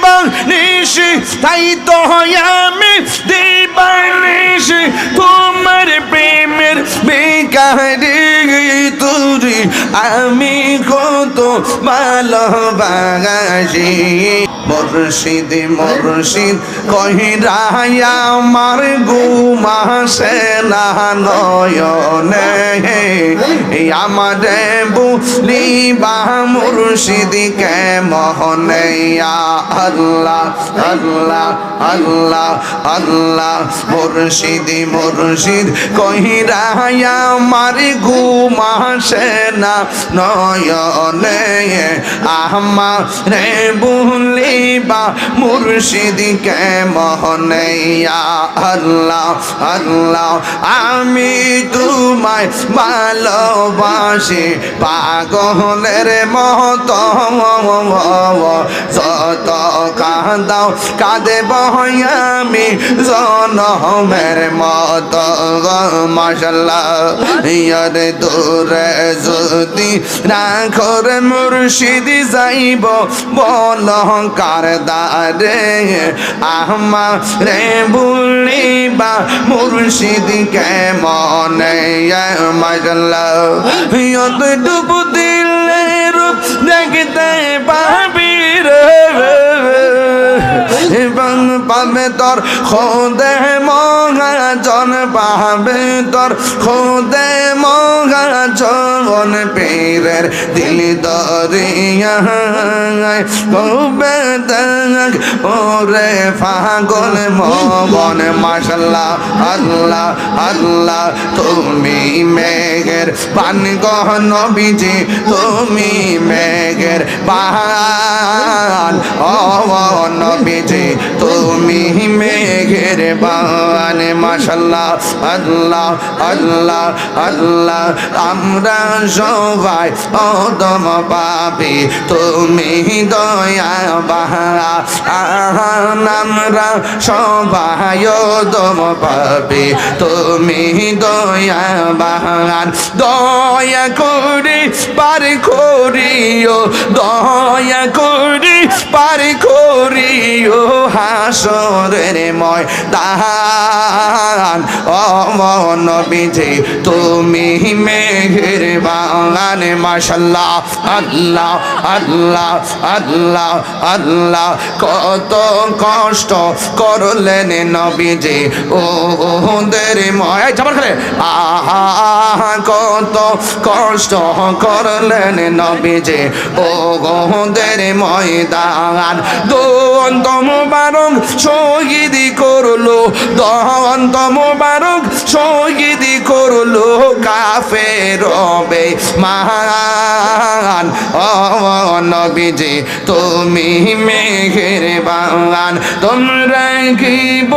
দিবাং নিশি তাই তো আমি দিবাং নিশি তোমার প্রেমের বেকারি তুরি আমি কত ভালোবাসি। মুর্শিদ মুর্শিদ কহিরাই আমার গুমাসে না নয়নে। আমারে বুলিবা, মুর্শিদ কে মোহনে? আল্লাহ আল্লাহ আল্লাহ আল্লাহ। মুর্শিদ মুর্শিদ কহিরাই আমার ঘুমাসে না নয়নে। আমারে বুলিবা মুর্শিদ কে মোহনে আল্লাহ আল্লাহ, আমি তোমায় ভালোবাসি। পাগলের মত, যত কাঁদাও কাঁদে আমি জনমের মত। মাসাল্লাহ ইয়ার দূরে যদি রাখর মুর্শিদি যাইব বল কার দারে আহমা রে বুলিবা মুর্শিদি কে মনে মজল ডুব দিলে রূপ দেখতে পাবি রে। পাবে তোর খোদে মহাজন পাবে তোর খোদে মহাজন পীরের দিল দরিয়ায় কবে দেখ ওরে পাগল মন মাশাল্লাহ, আল্লাহ আল্লাহ, তুমি মেঘের পান গহ নবীজি, তুমি মেঘের পান। ও নবীজি, তুমি মেঘের বান মাশাল্লাহ আল্লাহ আল্লাহ আল্লাহ। আমরা সবাই অদম পাবি তুমি দয়া আমরা সবাই অদম পাবি তুমি দয়া বাহান দয়া করে পার করিও, দয়া করে পার করিও হাসরের ময় দান অমন বিজে তুমি মেঘের বাগান মাশাল্লাহ, আল্লাহ আল্লাহ আল্লাহ আল্লাহ কত কষ্ট করলেন নবীজি ও ওদের ময় যাবার খেলে আহা, কত কষ্ট করলেন নবীজি ও ওদের ময়দান। দন্ত মুবারক শহীদ করল দন্ত মুবারক শহীদ করল কাফে রবে মান ও নবীজি, তুমি মেঘের বাগান তোমরা গিব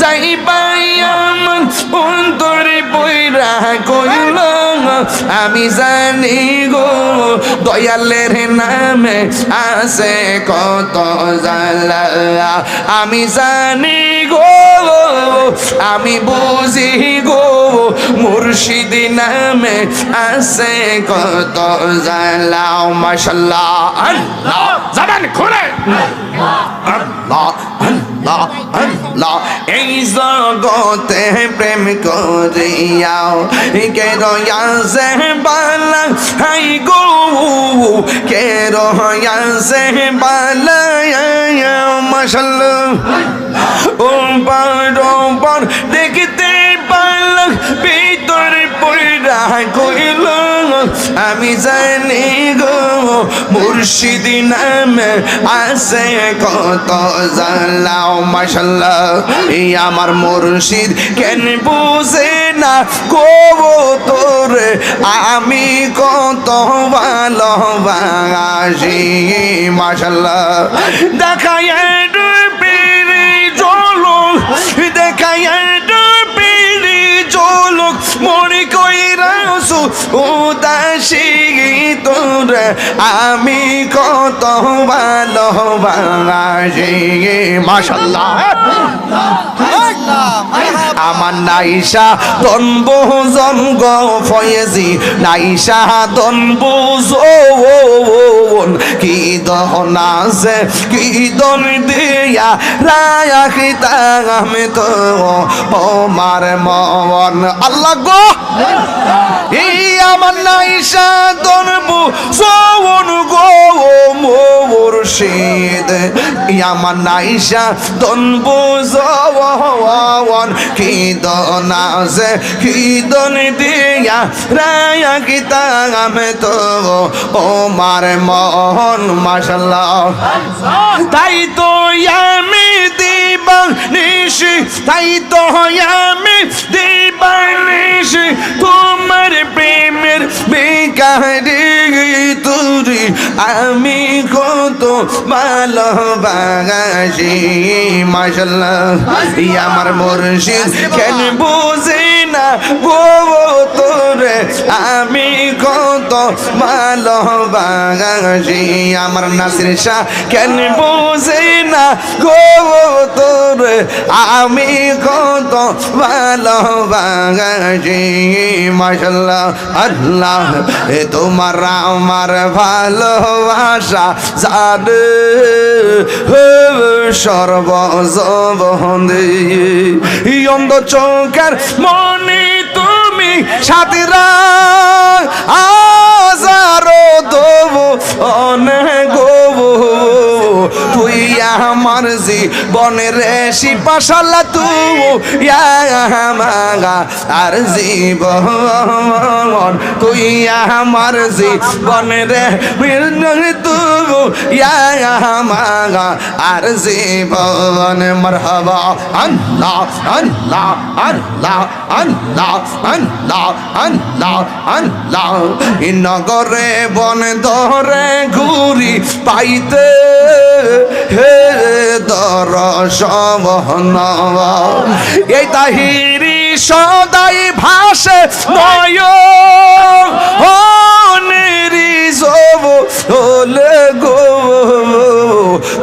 যাই পাইয়ামান অন্তরে বইরা কইল আমি জানি গো, দয়ালের নামে আছে কত জালা আমি জানি গো, আমি বুঝি গো মুর্শিদ নামে আছে কত জালাও মাশাল্লাহ, আল্লাহ জামান খুলে। আল্লাহ আল্লাহ আল্লাহ, এই জগতে প্রেম করিয়াও, কে রয়াসে বালা, হাই গো, কে রয়াসে বালা মাশাল্লাহ। ও পার দেখতে আমি জানি গো, মুর্শিদি নামে আছে কত জানলাও মাশাল্লাহ এই আমার মুর্শিদ কেন বুঝে না? গো তোরে আমি কত ভালোবাসি মাশাল্লাহ দেখায় উদাসী তোর আমি কত ভালোবাসি। মাশাল্লাহ আমার নাইসা দনবু জঙ্গ ফয়েজি, নাইসা দনবু জোন কি দহনা সে কি দন দিয়া রায়া খিতা আমি তো, ও মার মন। আল্লাহ গো এই আমার নাইসা দনবু জোন গো মোর মুর্শিদ। আমার নাইসা দনবু বুঝন কি দনাজে কি দন দিয়া, রায়া গীতা আমি তো মাশাল্লাহ। তাই তো নিশি তাই তো আমি দিবাং নিশি তোমার প্রেমের বেকারি তুরি। আমি কত ভালোবাসি মাশাল্লাহ ই আমার মুর্শিদ কেন বুঝি না গো তোরে? আমি ভালোবাসি আমার নাসির শাহ কেন বুঝি না গো তোরে? আমি কত ভালোবাসি মাশাল্লাহ, আল্লাহ, এ তোমার আমার ভালোবাসা জানে। সর্বজবন্দে অন্ধ চৌকার মনে সাথীরা আজারো দেব অনেক তুই আমার জীবনের শিপাশালা তুই আর জীবন তুই আমার জীবনের তুই আমাগা আর জীবন মরহবা আল্লাহ আল্লাহ আল্লাহ আল্লাহ আল্লাহ আল্লাহ আল্লাহ। নগরে বন ধরে ঘুরি পাইতে, হে দর এই তাহিরি সদাই ভাসে নয় সব হলে গো।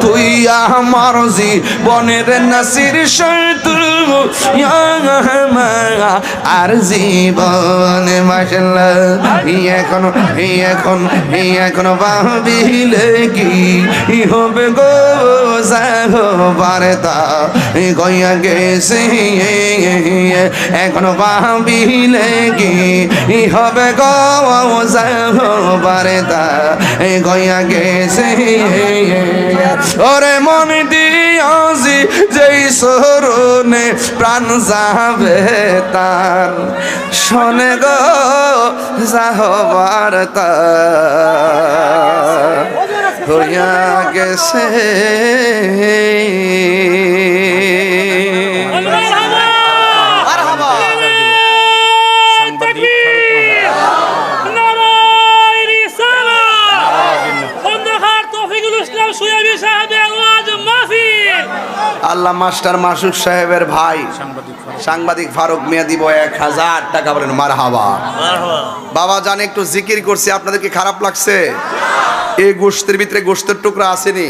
তুই আমার জীবনের নাসির শত্রু। আর জীবন মাসাল্লাহ এখন এখন এখন ভাবিলে কি হবে গো? বারতা গইয়া গেছে, এখন ভাবিলে কি হবে গো বারতা গইয়া গেছে। ওরে মন দিয়াছি যেই সরণে প্রাণ যাবে তার। শোনে গো, যাহবার তার। হইয়া গেছে। আল্লাহ মাস্টার মাসুক সাহেবের ভাই সাংবাদিক ফারুক। মিয়া দিব এক হাজার টাকা বলেন মার হাবা বাবা জানে একটু জিকির করছি আপনাদের কি খারাপ লাগছে? এই গোষ্ঠের ভিতরে গোষ্ঠের টুকরা আসেনি।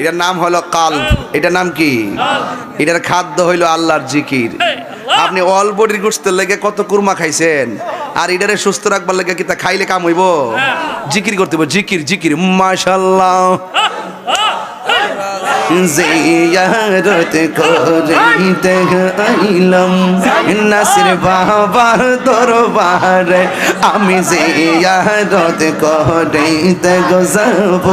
এটার নাম হলো কাল। এটার নাম কি? এটার খাদ্য হইল আল্লাহর জিকির। আপনি অল বডির গোষ্ঠের লেগে কত কুরমা খাইছেন? আর এটারে সুস্থ রাখবার লেগে কি তা খাইলে কাম হইব? জিকির করতে হইব জিকির জিকির। মাশাল্লাহ জিয়ারত করিতে আইলাম নাসির বাবার দরবারে আমি জিয়ারত করিতে গজাব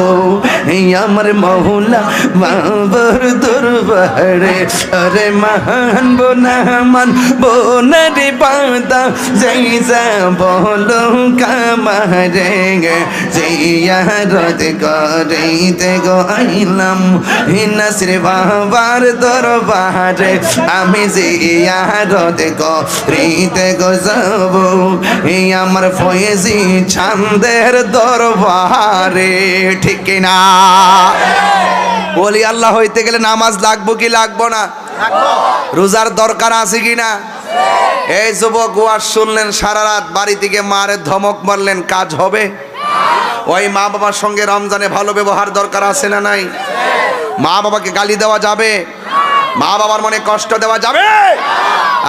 আমার মহুলা বাবার দরবারে আরে মান বোনা মান বোনারে পাতা যাই যা বলো কামারে জিয়ারত করিতে গো আইলাম নাসির বাবার দরবারে, আমি জিয়ারত করিতে এই আমার ফয়েজি ছান্দের দরবারে, ঠিক না? বলি, আল্লাহ হইতে গেলে নামাজ লাগবো কি লাগবো না? রোজার দরকার আছে কি না? এই যুবক ওয়াজ শুনলেন, সারা রাত বাড়ি থেকে মারে ধমক মারলেন, কাজ হবে? ওই মা বাবার সঙ্গে রমজানে ভালো ব্যবহার দরকার আছে না নাই? মা বাবাকে গালি দেওয়া যাবে? মা বাবার মনে কষ্ট দেওয়া যাবে?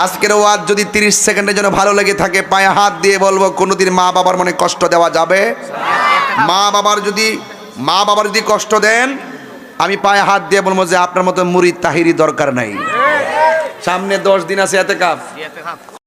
আজকের ওয়াজ যদি তিরিশ সেকেন্ডের জন্য ভালো লেগে থাকে, পায়ে হাত দিয়ে বলব, কোনোদিন মা বাবার মনে কষ্ট দেওয়া যাবে? মা বাবার যদি, মা বাবার যদি কষ্ট দেন, আমি পায়ে হাত দিয়ে বলব যে আপনার মতো মুড়ি তাহিরি দরকার নাই। সামনে দশ দিন আছে, এতে কাপ